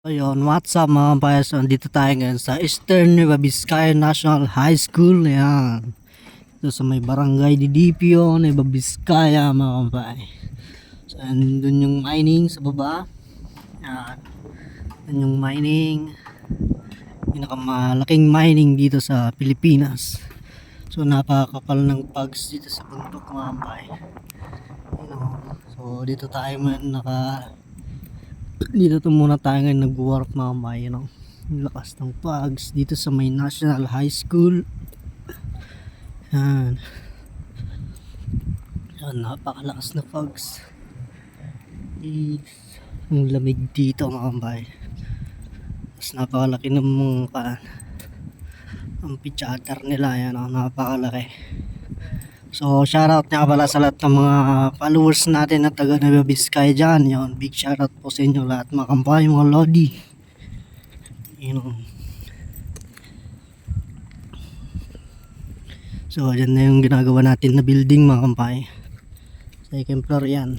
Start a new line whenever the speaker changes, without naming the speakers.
Ayun, what's up mga? So, dito tayo ngayon sa Eastern Nueva Vizcaya National High School. Ayan. Ito sa may barangay Didipio, Nueva Vizcaya mga kampay. So, andun yung mining sa baba. Ayan. Andun yung mining. Pinakamalaking mining dito sa Pilipinas. So, napakakapal ng pugs dito sa bundok mga kampay. So, dito tayo man naka dito to muna tayo ngayon nag-work mga may, you know. Lakas ng pugs dito sa may National High School. Yan. Yan, napakalakas na pugs. Is, ang lamig dito mga bay. Tapos napakalaki ng mga ang pitchatter nila. Yan, oh, napakalaki. So, shoutout nga pala sa lahat ng mga followers natin na taga Nueva Vizcaya dyan. Yun, big shoutout po sa inyo lahat mga kampay, mga lodi. Know. So, dyan na yung ginagawa natin na building mga kampay. Second floor yan.